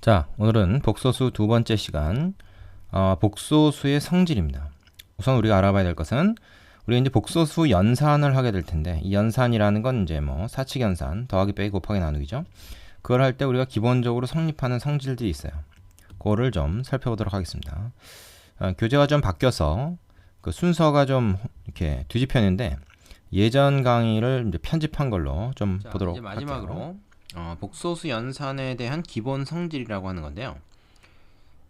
자, 오늘은 복소수 두 번째 시간, 어, 복소수의 성질입니다. 우선 우리가 알아봐야 될 것은 우리 이제 복소수 연산을 하게 될 텐데 이 연산이라는 건 이제 뭐 사칙 연산, 더하기 빼기 곱하기 나누기죠. 그걸 할 때 우리가 기본적으로 성립하는 성질들이 있어요. 그거를 좀 살펴보도록 하겠습니다. 어, 교재가 좀 바뀌어서 그 순서가 좀 이렇게 뒤집혔는데 예전 강의를 이제 편집한 걸로 좀 자, 보도록 마지막으로 할게요. 어, 복소수 연산에 대한 기본 성질이라고 하는 건데요.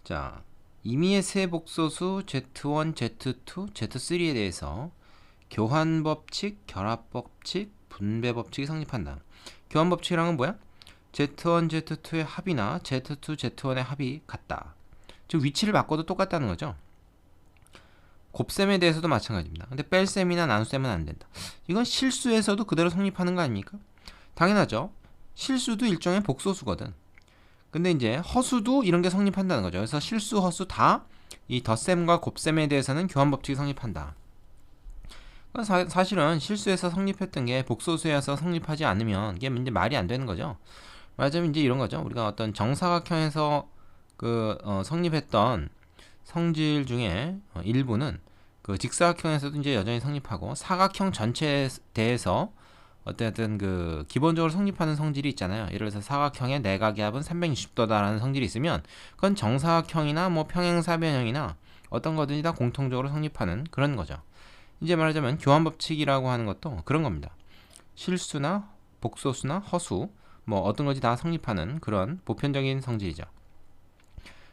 자, 임의의 세 복소수 Z1, Z2, Z3에 대해서 교환 법칙, 결합 법칙, 분배 법칙이 성립한다. 교환 법칙이란 건 뭐야? Z1, Z2의 합이나 Z2, Z1의 합이 같다. 즉 위치를 바꿔도 똑같다는 거죠. 곱셈에 대해서도 마찬가지입니다. 근데 뺄셈이나 나눗셈은 안 된다. 이건 실수에서도 그대로 성립하는 거 아닙니까? 당연하죠. 실수도 일종의 복소수거든. 근데 이제 허수도 이런 게 성립한다는 거죠. 그래서 실수, 허수 다 이 덧셈과 곱셈에 대해서는 교환 법칙이 성립한다. 사, 실은 실수에서 성립했던 게 복소수에서 성립하지 않으면 이게 이제 말이 안 되는 거죠. 말하자면 이제 이런 거죠. 우리가 어떤 정사각형에서 그 어, 성립했던 성질 중에 어, 일부는 그 직사각형에서도 이제 여전히 성립하고 사각형 전체에 대해서 어쨌든 그 기본적으로 성립하는 성질이 있잖아요. 예를 들어서 사각형의 내각의 합은 360도다라는 성질이 있으면 그건 정사각형이나 뭐 평행사변형이나 어떤 거든지 다 공통적으로 성립하는 그런 거죠. 이제 말하자면 교환 법칙이라고 하는 것도 그런 겁니다. 실수나 복소수나 허수 뭐 어떤 것이 다 성립하는 그런 보편적인 성질이죠.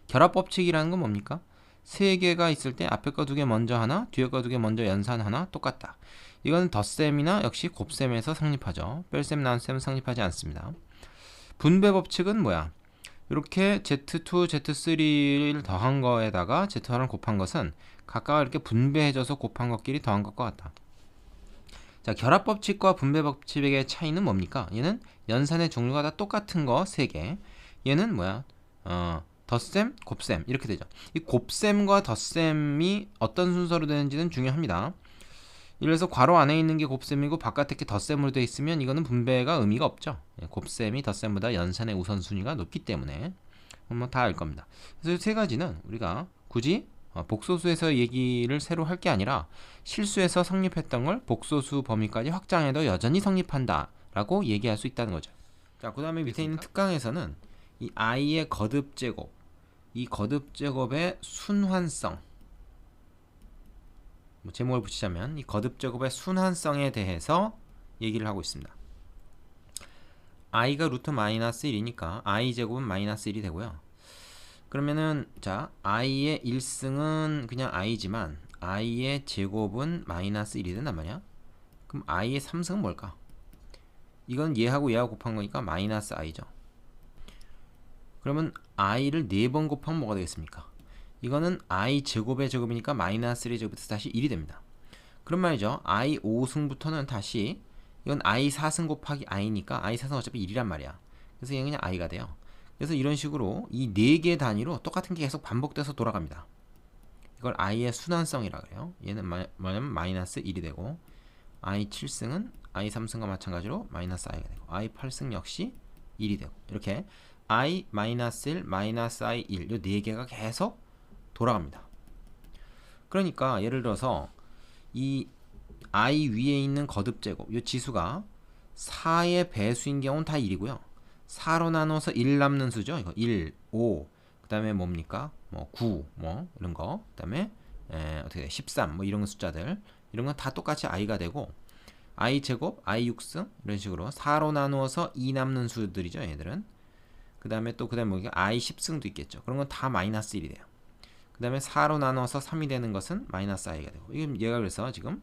결합 법칙이라는 건 뭡니까? 세 개가 있을 때 앞에 거 두 개 먼저 하나, 뒤에 거 두 개 먼저 연산 하나 똑같다. 이건 덧셈이나 역시 곱셈에서 성립하죠. 뺄셈, 나눗셈은 성립하지 않습니다. 분배 법칙은 뭐야? 이렇게 Z2, Z3를 더한 거에다가 Z1을 곱한 것은 각각 이렇게 분배해줘서 곱한 것끼리 더한 것과 같다. 자, 결합 법칙과 분배 법칙의 차이는 뭡니까? 얘는 연산의 종류가 다 똑같은 거세 개. 얘는 뭐야? 어, 덧셈, 곱셈 이렇게 되죠. 이 곱셈과 덧셈이 어떤 순서로 되는지는 중요합니다. 들어서 괄호 안에 있는 게 곱셈이고 바깥에 게 덧셈으로 되어 있으면 이거는 분배가 의미가 없죠. 예, 곱셈이 덧셈보다 연산의 우선순위가 높기 때문에 뭐 다 알 겁니다. 그래서 세 가지는 우리가 굳이 어, 복소수에서 얘기를 새로 할 게 아니라 실수에서 성립했던 걸 복소수 범위까지 확장해도 여전히 성립한다 라고 얘기할 수 있다는 거죠. 자, 그 다음에 밑에 있는 특강에서는 이 i의 거듭 제곱, 이 거듭 제곱의 순환성 뭐 제목을 붙이자면 이 거듭 제곱의 순환성에 대해서 얘기를 하고 있습니다. i가 루트 마이너스 1이니까 i 제곱은 마이너스 1이 되고요. 그러면은 자 i의 1승은 그냥 i지만 i의 제곱은 마이너스 1이 된단 말이야. 그럼 i의 3승은 뭘까? 이건 얘하고 얘하고 곱한 거니까 마이너스 i죠. 그러면 i를 4번 곱하면 뭐가 되겠습니까? 이거는 i 제곱의 제곱이니까 마이너스 1의 제곱에서 다시 1이 됩니다. 그런 말이죠. i 5승부터는 다시 이건 i 4승 곱하기 i니까 i 4승 어차피 1이란 말이야. 그래서 얘는 그냥 i가 돼요. 그래서 이런 식으로 이 4개 단위로 똑같은 게 계속 반복돼서 돌아갑니다. 이걸 i의 순환성이라 그래요. 얘는 뭐냐면 마이너스 1이 되고 i 7승은 i 3승과 마찬가지로 마이너스 i가 되고 i 8승 역시 1이 되고 이렇게 i 마이너스 1 마이너스 i 1 이 네 개가 계속 돌아갑니다. 그러니까 예를 들어서 이 i 위에 있는 거듭 제곱 이 지수가 4의 배수인 경우는 다 1이고요. 4로 나눠서 1 남는 수죠. 이거 1, 5, 그 다음에 뭡니까? 뭐 9, 뭐 이런 거. 그 다음에 에, 어떻게 돼? 13, 뭐 이런 숫자들 이런 건 다 똑같이 i가 되고 i 제곱, i 6승 이런 식으로 4로 나누어서 2 남는 수들이죠. 얘들은. 그 다음에 또 그 다음에 뭐 i 10승도 있겠죠. 그런 건 다 마이너스 1이 돼요. 그 다음에 4로 나눠서 3이 되는 것은 마이너스 i가 되고 이게 얘가 그래서 지금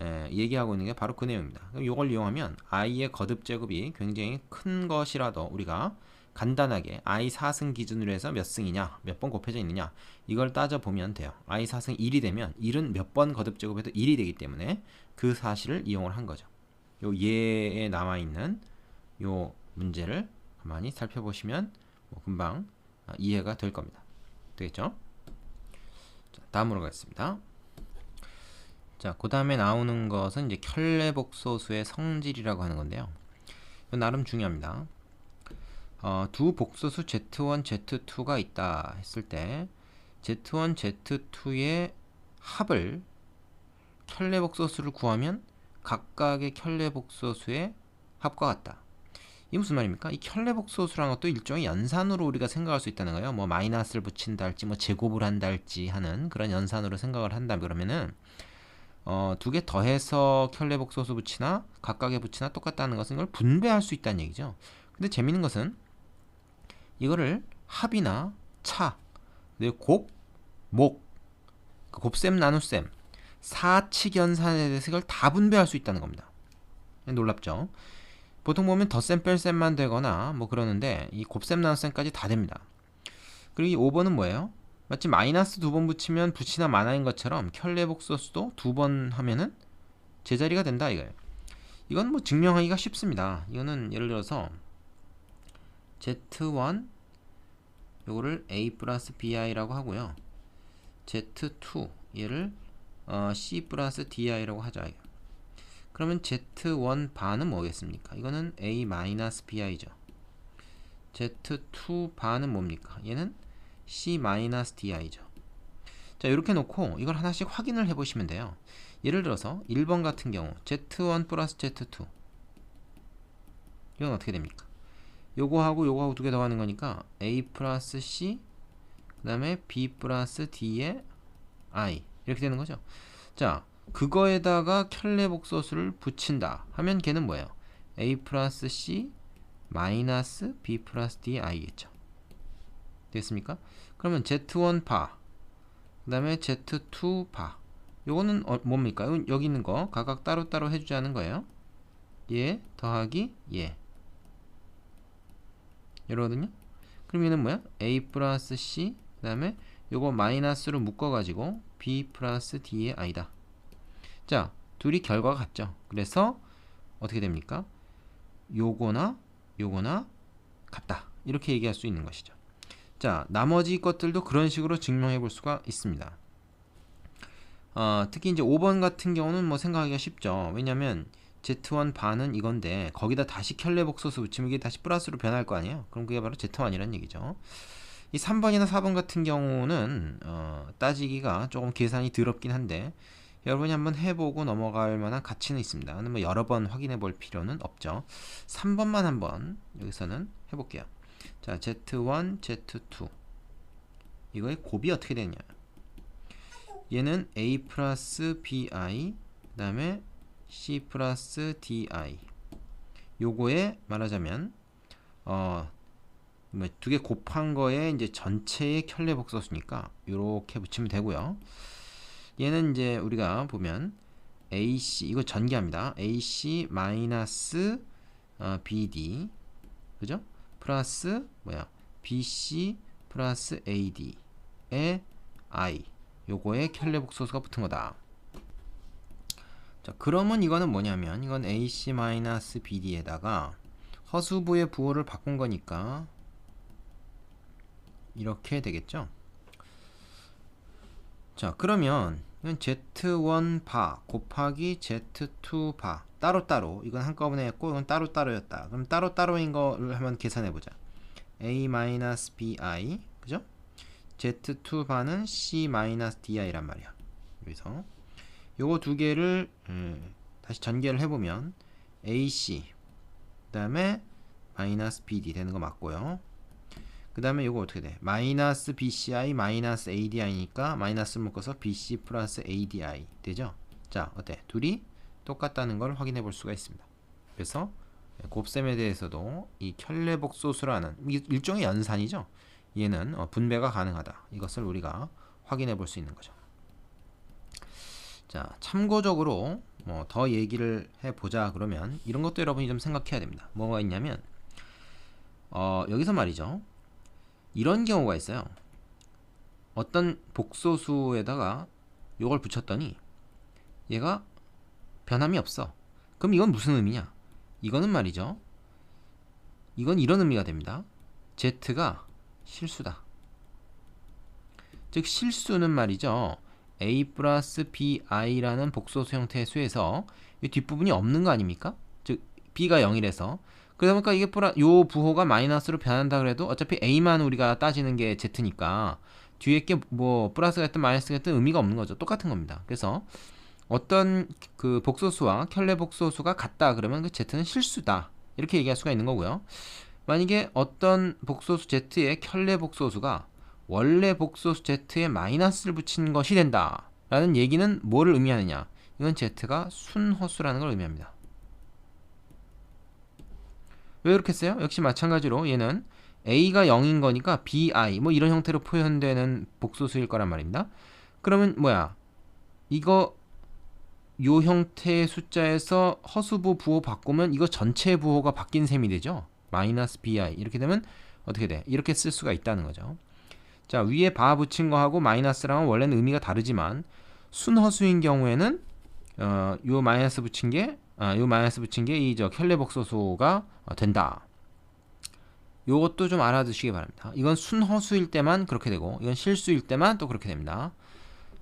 에, 얘기하고 있는 게 바로 그 내용입니다. 이걸 이용하면 i의 거듭 제곱이 굉장히 큰 것이라도 우리가 간단하게 i 4승 기준으로 해서 몇 승이냐 몇 번 곱해져 있느냐 이걸 따져보면 돼요. i 4승 1이 되면 1은 몇 번 거듭 제곱해도 1이 되기 때문에 그 사실을 이용을 한 거죠. 요 예에 남아있는 요 문제를 가만히 살펴보시면 뭐 금방 이해가 될 겁니다. 되겠죠? 자, 다음으로 가겠습니다. 자, 그 다음에 나오는 것은 이제 켤레복소수의 성질이라고 하는 건데요. 나름 중요합니다. 어, 두 복소수 z1, z2가 있다 했을 때 z1, z2의 합을 켤레 복소수를 구하면 각각의 켤레 복소수의 합과 같다. 이게 무슨 말입니까? 이 켤레 복소수라는 것도 일종의 연산으로 우리가 생각할 수 있다는 거예요. 뭐 마이너스를 붙인다 할지 뭐 제곱을 한다 할지 하는 그런 연산으로 생각을 한다 그러면은 어, 두 개 더해서 켤레 복소수 붙이나 각각의 붙이나 똑같다는 것은 이걸 분배할 수 있다는 얘기죠. 근데 재밌는 것은 이거를 합이나 차, 곱, 목, 그 곱셈 나눗셈, 사칙 연산에 대해서 이걸 다 분배할 수 있다는 겁니다. 놀랍죠? 보통 보면 덧셈 뺄셈만 되거나 뭐 그러는데 이 곱셈 나눗셈까지 다 됩니다. 그리고 이 5번은 뭐예요? 마치 마이너스 두 번 붙이면 붙이나 마나인 것처럼 켤레 복소수도 두 번 하면은 제자리가 된다 이거예요. 이건 뭐 증명하기가 쉽습니다. 이거는 예를 들어서 z1 요거를 a 플러스 bi라고 하고요. z2 얘를 어, c 플러스 di라고 하자. 그러면 z1 반은 뭐겠습니까? 이거는 a 마이너스 bi죠. z2 반은 뭡니까? 얘는 c 마이너스 di죠. 자 이렇게 놓고 이걸 하나씩 확인을 해보시면 돼요. 예를 들어서 1번 같은 경우 z1 플러스 z2 이건 어떻게 됩니까? 요거하고 요거하고 두 개 더하는 거니까 a 플러스 c 그 다음에 b 플러스 d의 i 이렇게 되는 거죠. 자 그거에다가 켤레 복소수를 붙인다 하면 걔는 뭐예요? a 플러스 c 마이너스 b 플러스 d i겠죠. 됐습니까? 그러면 z1 바, 그 다음에 z2 바. 요거는 어, 뭡니까? 여기 있는 거 각각 따로따로 해주자는 거예요. 얘 더하기 얘. 이러거든요. 그럼 얘는 뭐야? a 플러스 c, 그 다음에 요거 마이너스로 묶어가지고 b 플러스 d의 i다. 자, 둘이 결과가 같죠. 그래서 어떻게 됩니까? 요거나 요거나 같다. 이렇게 얘기할 수 있는 것이죠. 자, 나머지 것들도 그런 식으로 증명해 볼 수가 있습니다. 어, 특히 이제 5번 같은 경우는 뭐 생각하기가 쉽죠. 왜냐면 Z1 반은 이건데 거기다 다시 켤레 복소수 붙이면 이게 다시 플러스로 변할 거 아니에요. 그럼 그게 바로 Z1이라는 얘기죠. 이 3번이나 4번 같은 경우는 어, 따지기가 조금 계산이 더럽긴 한데 여러분이 한번 해보고 넘어갈 만한 가치는 있습니다. 뭐 여러 번 확인해 볼 필요는 없죠. 3번만 한번 여기서는 해볼게요. 자, Z1, Z2 이거의 곱이 어떻게 되냐? 얘는 A 플러스 BI 그 다음에 C 플러스 DI 요거에 말하자면 어, 뭐두개 곱한 거에 이제 전체의 켤레 복소수니까 요렇게 붙이면 되고요. 얘는 이제 우리가 보면 AC 이거 전개합니다. AC 마이너스 어, BD 그죠? 플러스 뭐야? BC 플러스 AD의 I 요거에 켤레 복소수가 붙은 거다. 자, 그러면 이거는 뭐냐면 이건 AC 마이너스 BD에다가 허수부의 부호를 바꾼 거니까 이렇게 되겠죠? 자, 그러면 Z1 바 곱하기 Z2 바 따로따로 이건 한꺼번에 했고 이건 따로따로였다. 그럼 따로따로인 거를 한번 계산해 보자. A-BI 그죠? Z2 바는 C-DI란 말이야. 여기서 요거 두 개를 음, 다시 전개를 해보면 AC 그 다음에 마이너스 BD 되는 거 맞고요. 그 다음에 요거 어떻게 돼? 마이너스 BCI 마이너스 ADI니까 마이너스 묶어서 BC 플러스 ADI 되죠? 자 어때? 둘이 똑같다는 걸 확인해 볼 수가 있습니다. 그래서 곱셈에 대해서도 이 켤레복소수라는 일종의 연산이죠. 얘는 어, 분배가 가능하다. 이것을 우리가 확인해 볼 수 있는 거죠. 자, 참고적으로 뭐 더 얘기를 해 보자 그러면 이런 것도 여러분이 좀 생각해야 됩니다. 뭐가 있냐면 어, 여기서 말이죠. 이런 경우가 있어요. 어떤 복소수에다가 요걸 붙였더니 얘가 변함이 없어. 그럼 이건 무슨 의미냐? 이거는 말이죠. 이건 이런 의미가 됩니다. Z가 실수다. 즉 실수는 말이죠. a 플러스 bi라는 복소수 형태의 수에서 이 뒷부분이 없는 거 아닙니까? 즉 b가 0이라서 그러다 보니까 이게 플러, 요 부호가 마이너스로 변한다 그래도 어차피 a만 우리가 따지는 게 z니까 뒤에 게 뭐 플러스가 됐든 마이너스가 됐든 의미가 없는 거죠. 똑같은 겁니다. 그래서 어떤 그 복소수와 켤레 복소수가 같다 그러면 그 z는 실수다 이렇게 얘기할 수가 있는 거고요. 만약에 어떤 복소수 z의 켤레 복소수가 원래 복소수 z에 마이너스를 붙인 것이 된다 라는 얘기는 뭐를 의미하느냐? 이건 z가 순허수라는 걸 의미합니다. 왜 그렇게 써요? 역시 마찬가지로 얘는 a가 0인 거니까 bi 뭐 이런 형태로 표현되는 복소수일 거란 말입니다. 그러면 뭐야? 이거 요 형태의 숫자에서 허수부 부호 바꾸면 이거 전체 부호가 바뀐 셈이 되죠. 마이너스 bi 이렇게 되면 어떻게 돼? 이렇게 쓸 수가 있다는 거죠. 자 위에 바 붙인 거하고 마이너스랑은 원래는 의미가 다르지만 순허수인 경우에는 어, 요 마이너스 붙인 게, 아, 요 마이너스 붙인 게 이저 켤레복소수가 어, 된다. 요것도 좀 알아두시기 바랍니다. 이건 순허수일 때만 그렇게 되고, 이건 실수일 때만 또 그렇게 됩니다.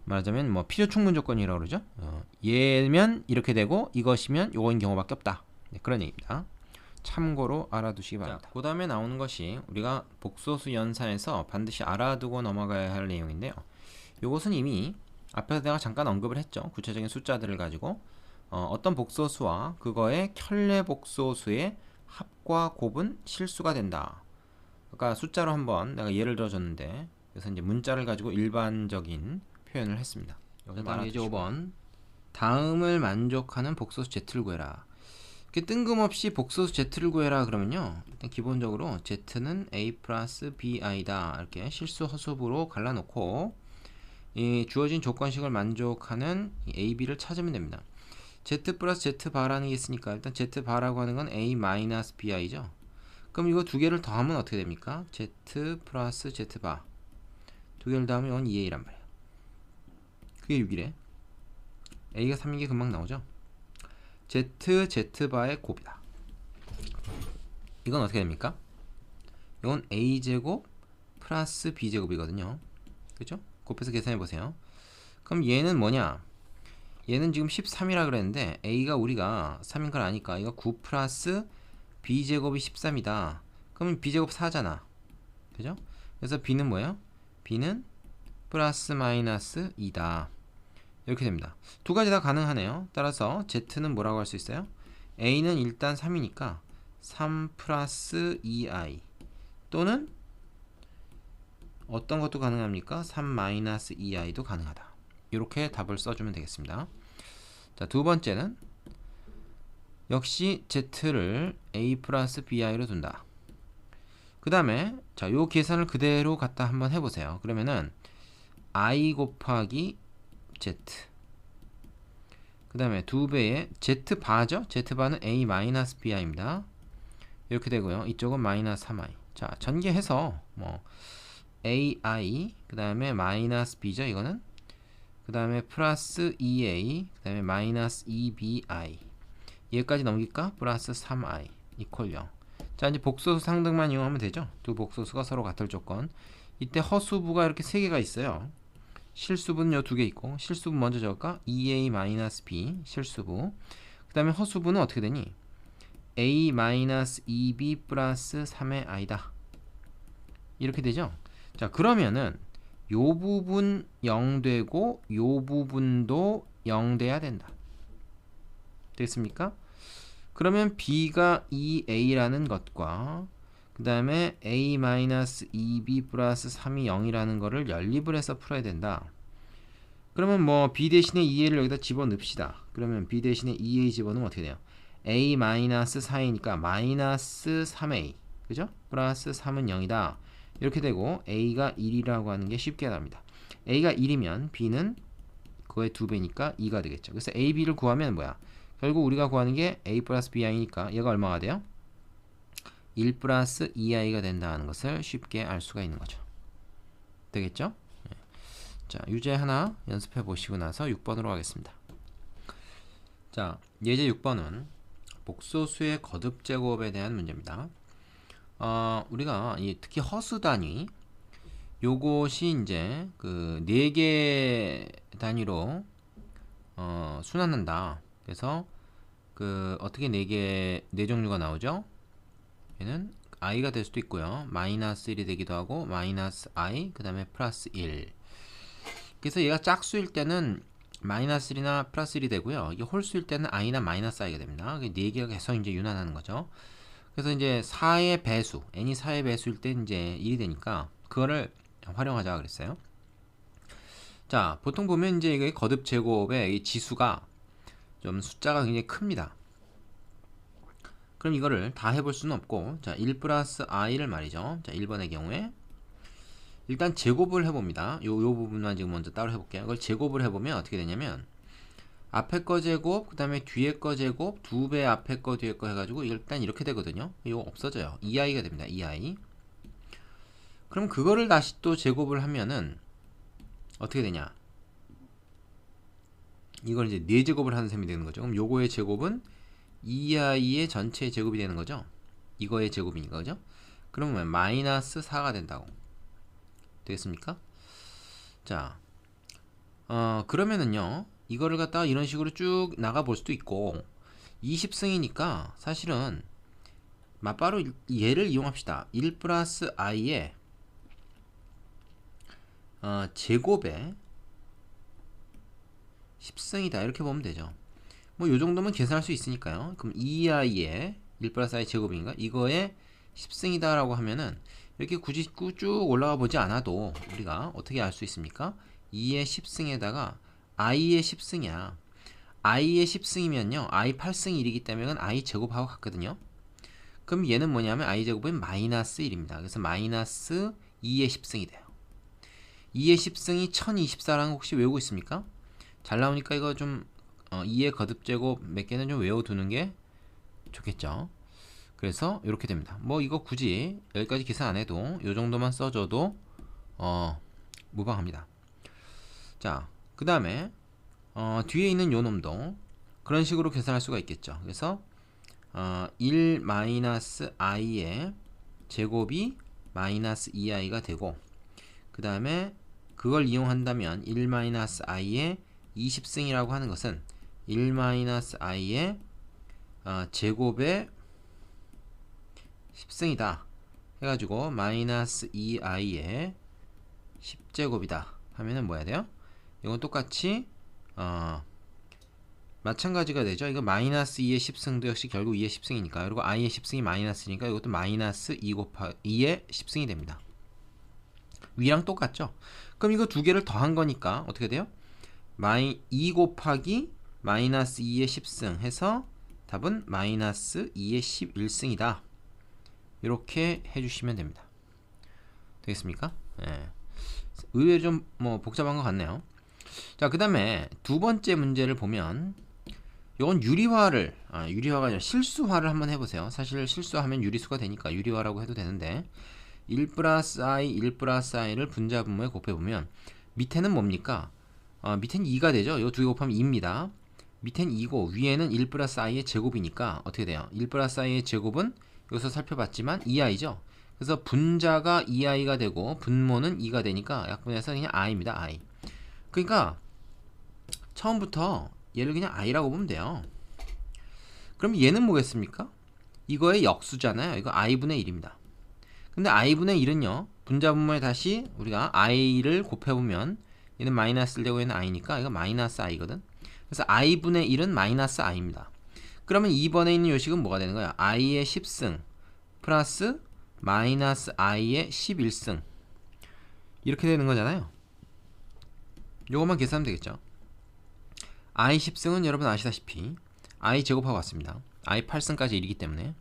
말하자면 뭐 필요 충분 조건이라고 그러죠. 어, 얘면 이렇게 되고 이것이면 요거인 경우밖에 없다. 네, 그런 얘기입니다. 참고로 알아두시기 바랍니다. 그 다음에 나오는 것이 우리가 복소수 연산에서 반드시 알아두고 넘어가야 할 내용인데요. 요것은 이미 앞에서 내가 잠깐 언급을 했죠. 구체적인 숫자들을 가지고 어, 떤 복소수와 그거의 켤레 복소수의 합과 곱은 실수가 된다. 그러니까 숫자로 한번 내가 예를 들어줬는데 그래서 이제 문자를 가지고 일반적인 표현을 했습니다. 다음 예제 5번 다음을 만족하는 복소수 z를 구해라. 이렇게 뜬금없이 복소수 z를 구해라 그러면요. 일단 기본적으로 z는 a 플러스 bi다 이렇게 실수 허수부로 갈라놓고 이 주어진 조건식을 만족하는 이 a, b를 찾으면 됩니다. Z 플러스 z 바라는 게 있으니까 일단 z 바라고 하는 건 a 마이너스 bi죠. 그럼 이거 두 개를 더하면 어떻게 됩니까? z 플러스 z 바. 두 개를 더하면 이건 2a란 말이에요. 그게 6이래. a가 3인 게 금방 나오죠. z z 바의 곱이다. 이건 어떻게 됩니까? 이건 a 제곱 플러스 b 제곱이거든요. 그렇죠? 곱해서 계산해 보세요. 그럼 얘는 뭐냐? 얘는 지금 13이라 그랬는데 a가 우리가 3인 걸 아니까 이거 9 플러스 b 제곱이 13이다. 그러면 b 제곱 4잖아. 그죠? 그래서 b는 뭐예요? b는 플러스 마이너스 2다. 이렇게 됩니다. 두 가지 다 가능하네요. 따라서 z는 뭐라고 할 수 있어요? a는 일단 3이니까 3 플러스 2i 또는 어떤 것도 가능합니까? 3 마이너스 2i도 가능하다. 이렇게 답을 써주면 되겠습니다. 자, 두 번째는 역시 z를 a 플러스 bi로 둔다. 그 다음에 자, 요 계산을 그대로 갖다 한번 해보세요. 그러면은 i 곱하기 z 그 다음에 두 배의 z 바죠? z 바는 a 마이너스 bi입니다. 이렇게 되고요. 이쪽은 마이너스 3i. 자, 전개해서 뭐 ai 그 다음에 마이너스 b죠. 이거는 그 다음에 플러스 2a 그 다음에 마이너스 2bi 얘까지 넘길까? 플러스 3i 이퀄 0. 자 이제 복소수 상등만 이용하면 되죠. 두 복소수가 서로 같을 조건. 이때 허수부가 이렇게 세 개가 있어요. 실수분은 요두 개 있고 실수부 먼저 적을까? 2a 마이너스 b 실수부. 그 다음에 허수부는 어떻게 되니? a 마이너스 2b 플러스 3의 i다. 이렇게 되죠. 자 그러면은 요 부분 0 되고 요 부분도 0 돼야 된다. 됐습니까? 그러면 b가 2a라는 것과 그 다음에 a-2b 플러스 3이 0이라는 거를 연립을 해서 풀어야 된다. 그러면 뭐 b 대신에 2a를 여기다 집어넣읍시다. 그러면 b 대신에 2a 집어넣으면 어떻게 돼요? a-4이니까 마이너스 3a 그죠? 플러스 3은 0이다. 이렇게 되고 a가 1이라고 하는 게 쉽게 납니다. a가 1이면 b는 그거의 두 배니까 2가 되겠죠. 그래서 a, b를 구하면 뭐야? 결국 우리가 구하는 게 a 플러스 bi니까 얘가 얼마가 돼요? 1 플러스 2i가 된다는 것을 쉽게 알 수가 있는 거죠. 되겠죠? 네. 자, 유제 하나 연습해 보시고 나서 6번으로 가겠습니다. 자, 예제 6번은 복소수의 거듭 제곱에 대한 문제입니다. 어, 우리가 이 특히 허수 단위 요것이 이제 그 네 개 단위로 어, 순환한다. 그래서 그 어떻게 네 개 네 종류가 나오죠? 얘는 i가 될 수도 있고요. 마이너스 1이 되기도 하고 마이너스 i 그 다음에 플러스 1 그래서 얘가 짝수일 때는 마이너스 1이나 플러스 1이 되고요. 이게 홀수일 때는 i나 마이너스 i가 됩니다. 그네 개가 계속 이제 유난하는 거죠. 그래서 이제 4의 배수, n이 4의 배수일 때 이제 1이 되니까 그거를 활용하자 그랬어요. 자, 보통 보면 이제 이게 거듭 제곱의 이 지수가 좀 숫자가 굉장히 큽니다. 그럼 이거를 다 해볼 수는 없고, 자, 1 플러스 i를 말이죠. 자, 1번의 경우에 일단 제곱을 해봅니다. 요, 요 부분만 지금 먼저 따로 해볼게요. 이걸 제곱을 해보면 어떻게 되냐면, 앞에 거 제곱, 그 다음에 뒤에 거 제곱, 두 배 앞에 거 뒤에 거 해가지고 일단 이렇게 되거든요. 이거 없어져요. 2i가 됩니다. 2i. 그럼 그거를 다시 또 제곱을 하면은 어떻게 되냐? 이걸 이제 4제곱을 하는 셈이 되는 거죠. 그럼 요거의 제곱은 2i의 전체 제곱이 되는 거죠. 이거의 제곱이니까 그죠? 그러면 마이너스 4가 된다고. 되겠습니까? 자, 어, 그러면은요, 이거를 갖다가 이런 식으로 쭉 나가 볼 수도 있고, 20승이니까 사실은 맞바로 얘를 이용합시다. 1 플러스 i의 어, 제곱에 10승이다 이렇게 보면 되죠. 뭐 요 정도면 계산할 수 있으니까요. 그럼 2i의 1 플러스 i 제곱인가? 이거에 10승이다 라고 하면은 이렇게 굳이 쭉 올라가 보지 않아도 우리가 어떻게 알 수 있습니까? 2의 10승에다가 i의 10승이야. i의 10승이면요. i 8승이 1이기 때문에 i 제곱하고 같거든요. 그럼 얘는 뭐냐면 i 제곱은 마이너스 1입니다. 그래서 마이너스 2의 10승이 돼요. 2의 10승이 1024라는 거 혹시 외우고 있습니까? 잘 나오니까 이거 좀 어, 2의 거듭 제곱 몇 개는 좀 외워두는 게 좋겠죠. 그래서 이렇게 됩니다. 뭐 이거 굳이 여기까지 계산 안 해도 이 정도만 써줘도 어, 무방합니다. 자, 그 다음에 어, 뒤에 있는 요 놈도 그런 식으로 계산할 수가 있겠죠. 그래서 어, 1 마이너스 i의 제곱이 마이너스 2i가 되고 그 다음에 그걸 이용한다면 1 마이너스 i의 20승이라고 하는 것은 1 마이너스 i의 어, 제곱의 10승이다 해가지고 마이너스 2i의 10제곱이다 하면은 뭐야 돼요? 이건 똑같이 어, 마찬가지가 되죠. 이거 마이너스 2의 10승도 역시 결국 2의 10승이니까 그리고 i의 10승이 마이너스니까 이것도 마이너스 2 곱하 2의 10승이 됩니다. 위랑 똑같죠? 그럼 이거 두 개를 더한 거니까 어떻게 돼요? 마이 2 곱하기 마이너스 2의 10승 해서 답은 마이너스 2의 11승이다. 이렇게 해주시면 됩니다. 되겠습니까? 예. 의외로 좀 뭐 복잡한 것 같네요. 자, 그 다음에 두 번째 문제를 보면 이건 유리화를 아, 유리화가 아니라 실수화를 한번 해보세요. 사실 실수하면 유리수가 되니까 유리화라고 해도 되는데 1 플러스 i, 1 플러스 i를 분자분모에 곱해보면 밑에는 뭡니까? 어, 밑에는 2가 되죠. 이 두 개 곱하면 2입니다. 밑엔 2고 위에는 1 플러스 i의 제곱이니까 어떻게 돼요? 1 플러스 i의 제곱은 여기서 살펴봤지만 2i죠. 그래서 분자가 2i가 되고 분모는 2가 되니까 약분해서 그냥 i입니다. i. 그러니까 처음부터 얘를 그냥 i라고 보면 돼요. 그럼 얘는 뭐겠습니까? 이거의 역수잖아요. 이거 i분의 1입니다. 근데 i분의 1은요. 분자분모에 다시 우리가 i를 곱해보면 얘는 마이너스를 되고 얘는 i니까 이거 마이너스 i거든. 그래서 i분의 1은 마이너스 i입니다. 그러면 2번에 있는 요식은 뭐가 되는 거야? i의 10승 플러스 마이너스 i의 11승 이렇게 되는 거잖아요. 요것만 계산하면 되겠죠. i 10승은 여러분 아시다시피 i 제곱하고 왔습니다. i 8승까지 1이기 때문에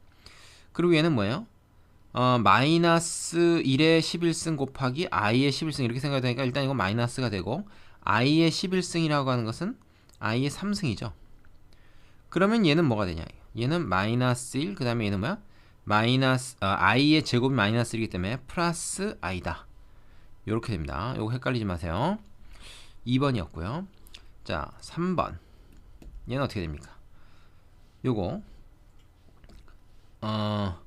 그리고 얘는 뭐예요? 어, 마이너스 1의 11승 곱하기 i의 11승 이렇게 생각되니까 일단 이거 마이너스가 되고 i의 11승이라고 하는 것은 i의 3승이죠. 그러면 얘는 뭐가 되냐? 얘는 마이너스 1, 그 다음에 얘는 뭐야? 마이너스, 어, i의 제곱이 마이너스 1이기 때문에 플러스 i다. 이렇게 됩니다. 요거 헷갈리지 마세요. 2번이었고요. 자, 3번. 얘는 어떻게 됩니까? 요거, 어,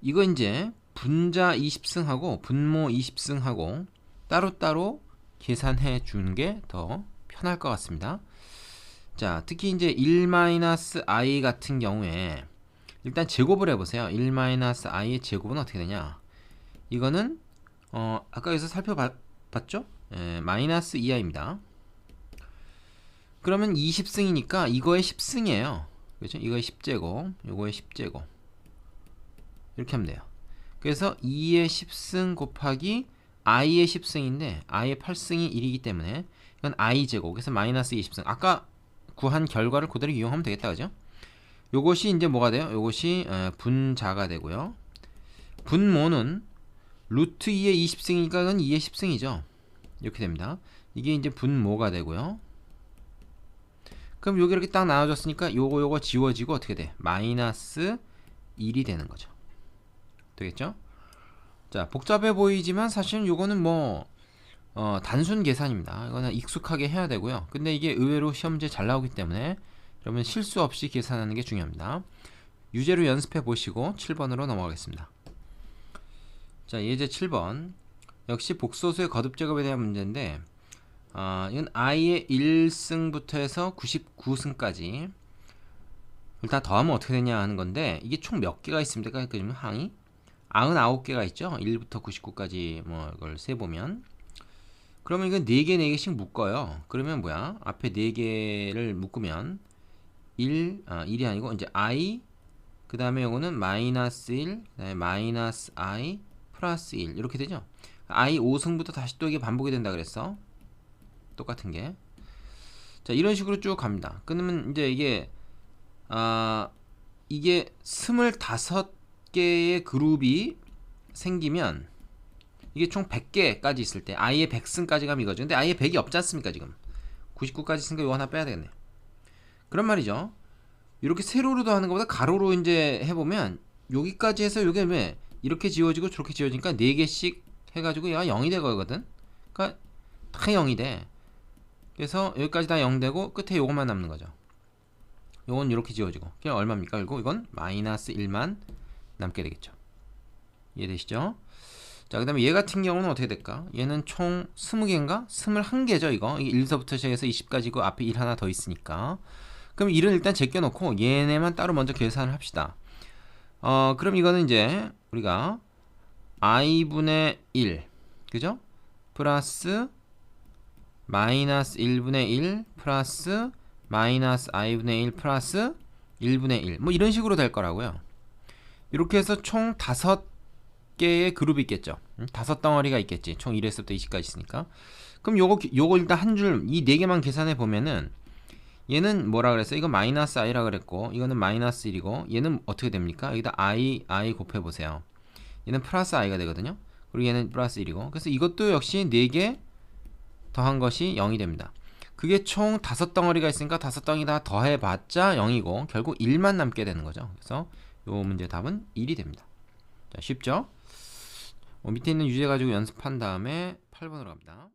이거 이제 분자 20승하고 분모 20승하고 따로따로 계산해 주는 게 더 편할 것 같습니다. 자, 특히 이제 1-i 같은 경우에 일단 제곱을 해 보세요. 1-i의 제곱은 어떻게 되냐? 이거는 어, 아까 여기서 살펴봤죠? 예, 마이너스 2i입니다. 그러면 20승이니까 이거의 10승이에요. 그렇죠? 이거의 10제곱, 요거의 10제곱. 이렇게 하면 돼요. 그래서 2의 10승 곱하기 i의 10승인데 i의 8승이 1이기 때문에 이건 i 제곱. 그래서 마이너스 20승. 아까 구한 결과를 그대로 이용하면 되겠다. 그죠? 요것이 이제 뭐가 돼요? 요것이 어, 분자가 되고요. 분모는 루트 2의 20승이니까 이건 2의 10승이죠. 이렇게 됩니다. 이게 이제 분모가 되고요. 그럼 여기 이렇게 딱 나눠졌으니까 요거 요거 지워지고 어떻게 돼? 마이너스 1이 되는 거죠. 되겠죠? 자, 복잡해 보이지만 사실은 요거는 뭐 어, 단순 계산입니다. 이거는 익숙하게 해야 되고요. 근데 이게 의외로 시험제 잘 나오기 때문에 그러면 실수 없이 계산하는 게 중요합니다. 유제로 연습해 보시고 7번으로 넘어가겠습니다. 자, 예제 7번. 역시 복소수의 거듭 제곱에 대한 문제인데 아, 이건 i의 1승부터 해서 99승까지 일단 더하면 어떻게 되냐 하는 건데 이게 총 몇 개가 있습니까? 그러니까 항이 99개가 있죠. 1부터 99까지 뭐 이걸 세 보면 그러면 이건 4개 4개씩 묶어요. 그러면 뭐야? 앞에 4개를 묶으면 1, 아, 1이 아니고 이제 i 그 다음에 요거는 마이너스 1, 그다음에 마이너스 i 플러스 1 이렇게 되죠. I 5승부터 다시 또 이게 반복이 된다 그랬어. 똑같은 게. 자, 이런 식으로 쭉 갑니다. 그러면 이제 이게 아 이게 25개의 그룹이 생기면 이게 총 100개까지 있을 때 i의 100승까지 가면 이거죠. 근데 i의 100이 없지 않습니까, 지금? 99까지 있으니까 이거 하나 빼야 되겠네. 그런 말이죠. 이렇게 세로로도 하는 것보다 가로로 이제 해보면 여기까지 해서 요게 왜 이렇게 지워지고 저렇게 지워지니까 4개씩 해가지고 얘가 0이 되거든. 그러니까 다 0이 돼. 그래서 여기까지 다 0 되고 끝에 요것만 남는 거죠. 요건 이렇게 지워지고 그냥 얼마입니까? 그리고 이건 마이너스 1만 남게 되겠죠. 이해되시죠? 자, 그 다음에 얘 같은 경우는 어떻게 될까? 얘는 총 20개인가? 21개죠, 이거. 이게 1서부터 시작해서 20까지고 앞에 1 하나 더 있으니까. 그럼 1은 일단 제껴놓고 얘네만 따로 먼저 계산을 합시다. 어, 그럼 이거는 이제 우리가 i분의 1, 그죠? 플러스 마이너스 1분의 1 플러스 마이너스 i분의 1 플러스 1분의 1. 뭐 이런 식으로 될 거라고요. 이렇게 해서 총 다섯 개의 그룹이 있겠죠. 음, 다섯 덩어리가 있겠지. 총 1에서부터 20까지 있으니까. 그럼 요거 요거 일단 한 줄이네 개만 계산해 보면은 얘는 뭐라 그랬어? 이거 마이너스 i라 그랬고 이거는 마이너스 1이고 얘는 어떻게 됩니까? 여기다 i i 곱해 보세요. 얘는 플러스 i가 되거든요. 그리고 얘는 플러스 1이고. 그래서 이것도 역시 4개 더한 것이 0이 됩니다. 그게 총 다섯 덩어리가 있으니까 다섯 덩이 다 더해봤자 0이고 결국 1만 남게 되는 거죠. 그래서 요 문제 답은 1이 됩니다. 자, 쉽죠? 어, 밑에 있는 유제 가지고 연습한 다음에 8번으로 갑니다.